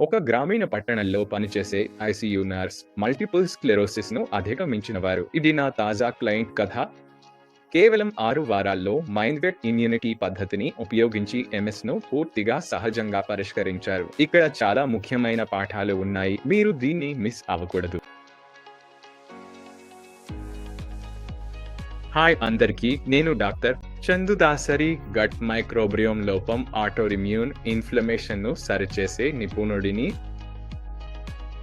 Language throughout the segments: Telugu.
ఒక గ్రామీణ పట్టణంలో పనిచేసే ఐసీయూ నర్స్ మల్టిపుల్ స్క్లెరోసిస్ను అధిగమించిన వారు ఇది నా తాజా క్లయింట్ కథ. కేవలం ఆరు వారాల్లో మైండ్వెట్ ఇమ్యూనిటీ పద్ధతిని ఉపయోగించి ఎంఎస్ను పూర్తిగా సహజంగా పరిష్కరించారు. ఇక్కడ చాలా ముఖ్యమైన పాఠాలు ఉన్నాయి. మీరు దీన్ని మిస్ అవ్వకూడదు. హాయ్ అందరికీ నేను డాక్టర్ చందుదాసరి గట్ మైక్రోబ్రియోమ్ లోపం ఆటోరిమ్యూన్ ఇన్ఫ్లమేషన్ను సరిచేసే నిపుణుడిని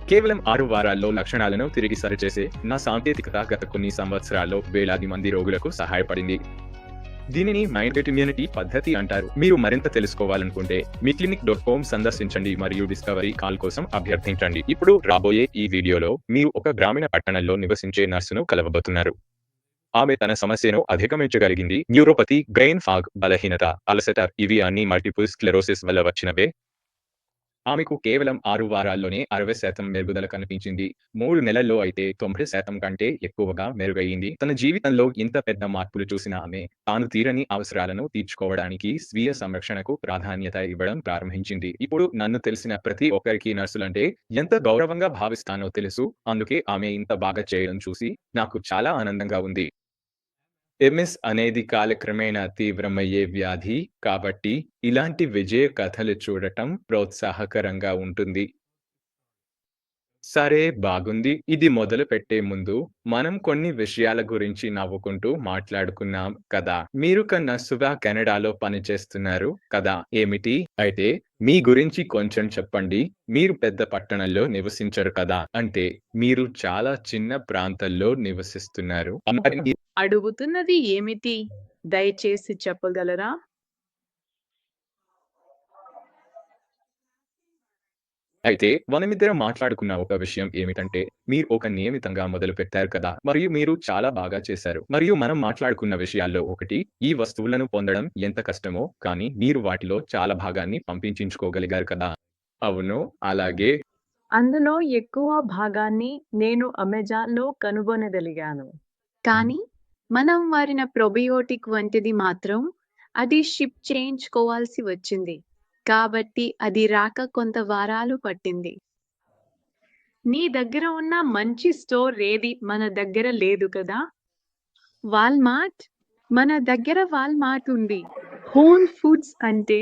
కేవలం ఆరు వారాల్లో లక్షణాలను తిరిగి సరిచేసే నా సాంకేతికత గత కొన్ని సంవత్సరాల్లో వేలాది మంది రోగులకు సహాయపడింది. దీనిని మైండెడ్ ఇమ్యూనిటీ పద్ధతి అంటారు. మీరు మరింత తెలుసుకోవాలనుకుంటే మీ క్లినిక్ డాట్ కామ్ సందర్శించండి మరియు డిస్కవరీ కాల్ కోసం అభ్యర్థించండి. ఇప్పుడు రాబోయే ఈ వీడియోలో మీరు ఒక గ్రామీణ పట్టణంలో నివసించే నర్సును కలవబోతున్నారు. ఆమె తన సమస్యను అధిగమించగలిగింది. న్యూరోపతి బ్రెయిన్ ఫాగ్ బలహీనత అలసట ఇవి అన్ని మల్టిపుల్ స్క్లెరోసిస్ వల్ల వచ్చినవే. ఆమెకు కేవలం ఆరు వారాల్లోనే అరవై శాతం మెరుగుదల కనిపించింది. మూడు నెలల్లో అయితే తొంభై శాతం కంటే ఎక్కువగా మెరుగయ్యింది. తన జీవితంలో ఇంత పెద్ద మార్పులు చూసిన ఆమె తాను తీరని అవసరాలను తీర్చుకోవడానికి స్వీయ సంరక్షణకు ప్రాధాన్యత ఇవ్వడం ప్రారంభించింది. ఇప్పుడు నన్ను తెలిసిన ప్రతి ఒక్కరికి నర్సులంటే ఎంత గౌరవంగా భావిస్తానో తెలుసు. అందుకే ఆమె ఇంత బాగా చేయడం చూసి నాకు చాలా ఆనందంగా ఉంది. ఎంఎస్ అనేది కాలక్రమేణా తీవ్రమయ్యే వ్యాధి కాబట్టి ఇలాంటి విజయ కథలు చూడటం ప్రోత్సాహకరంగా ఉంటుంది. సరే బాగుంది. ఇది మొదలు పెట్టే ముందు మనం కొన్ని విషయాల గురించి నవ్వుకుంటూ మాట్లాడుకున్నాం కదా. మీరు కన్నసుగా కెనడాలో పనిచేస్తున్నారు కదా. ఏమిటి? అయితే మీ గురించి కొంచెం చెప్పండి. మీరు పెద్ద పట్టణంలో నివసించరు కదా. అంటే మీరు చాలా చిన్న ప్రాంతాల్లో నివసిస్తున్నారు. మరి అడుగుతున్నది ఏమిటి? దయచేసి చెప్పగలరా? అయితే మనమిద్దరం మాట్లాడుకున్న ఒక విషయం ఏమిటంటే మీరు ఒక నియమితంగా మొదలు పెట్టారు కదా మరియు మీరు చాలా బాగా చేశారు. మరియు మనం మాట్లాడుకున్న విషయాల్లో ఒకటి ఈ వస్తువులను పొందడం ఎంత కష్టమో కానీ మీరు వాటిలో చాలా భాగాన్ని పంపించుకోగలిగారు కదా. అవును అలాగే. అందులో ఎక్కువ భాగాన్ని నేను అమెజాన్లో కనుగొనగలిగాను. కానీ మనం వారిన ప్రొబియోటిక్ వంటిది మాత్రం అది షిప్ చేయించుకోవాల్సి వచ్చింది. కాబట్టి అది రాక కొంత వారాలు పట్టింది. నీ దగ్గర ఉన్న మంచి స్టోర్ ఏది? మన దగ్గర లేదు కదా? వాల్మార్ట్? మన దగ్గర వాల్మార్ట్ ఉంది. హోన్ ఫుడ్స్ అంటే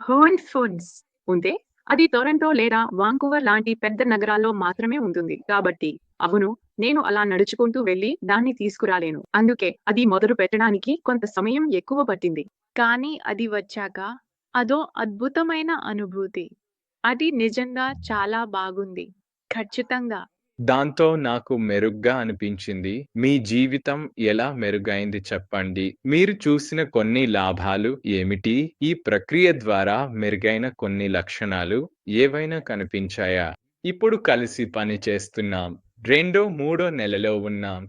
హోన్ ఫుడ్స్ ఉంటే అది టొరంటో లేదా వాంకూవర్ లాంటి పెద్ద నగరాల్లో మాత్రమే ఉంటుంది. కాబట్టి అవును నేను అలా నడుచుకుంటూ వెళ్ళి దాన్ని తీసుకురాలేను. అందుకే అది మొదలు పెట్టడానికి కొంత సమయం ఎక్కువ పట్టింది. కానీ అది వచ్చాక అదో అద్భుతమైన అనుభూతి. అది నిజంగా చాలా బాగుంది. ఖచ్చితంగా. దాంతో నాకు మెరుగ్గా అనిపించింది. మీ జీవితం ఎలా మెరుగైంది చెప్పండి. మీరు చూసిన కొన్ని లాభాలు ఏమిటి? ఈ ప్రక్రియ ద్వారా మెరుగైన కొన్ని లక్షణాలు ఏవైనా కనిపించాయా? ఇప్పుడు కలిసి పని చేస్తున్నాం. రెండో మూడో నెలలో ఉన్నాం.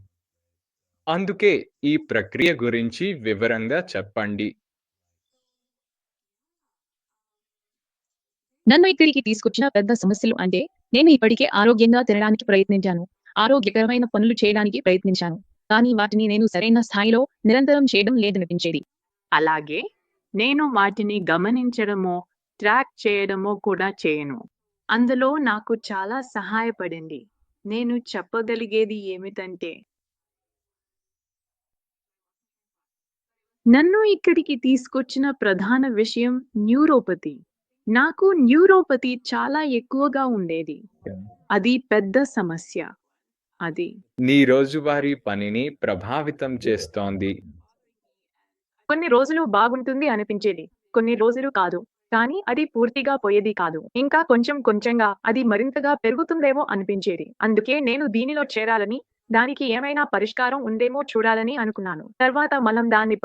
అందుకే ఈ ప్రక్రియ గురించి వివరంగా చెప్పండి. నన్ను ఇక్కడికి తీసుకొచ్చిన పెద్ద సమస్యలు అంటే నేను ఇప్పటికే ఆరోగ్యంగా తినడానికి ప్రయత్నించాను. ఆరోగ్యకరమైన పనులు చేయడానికి ప్రయత్నించాను. కానీ వాటిని నేను సరైన స్థాయిలో నిరంతరం చేయడం లేదనిపించేది. అలాగే నేను వాటిని గమనించడమో ట్రాక్ చేయడమో కూడా చేయను. అందులో నాకు చాలా సహాయపడింది. నేను చెప్పగలిగేది ఏమిటంటే నన్ను ఇక్కడికి తీసుకొచ్చిన ప్రధాన విషయం న్యూరోపతి. నాకు న్యూరోపతి చాలా ఎక్కువగా ఉండేది. అది పెద్ద సమస్య. అది. నీ రోజువారీ పనిని ప్రభావితం చేస్తోంది. కొన్ని రోజులు బాగుంటుంది అనిపించేది. కొన్ని రోజులు కాదు. కానీ అది పూర్తిగా పోయేది కాదు. ఇంకా కొంచెం కొంచెంగా అది మరింతగా పెరుగుతుందేమో అనిపించేది. అందుకే నేను దీనిలో చేరాలని దానికి ఏమైనా పరిష్కారం ఉందేమో చూడాలని అనుకున్నాను. తర్వాత మనం దాన్ని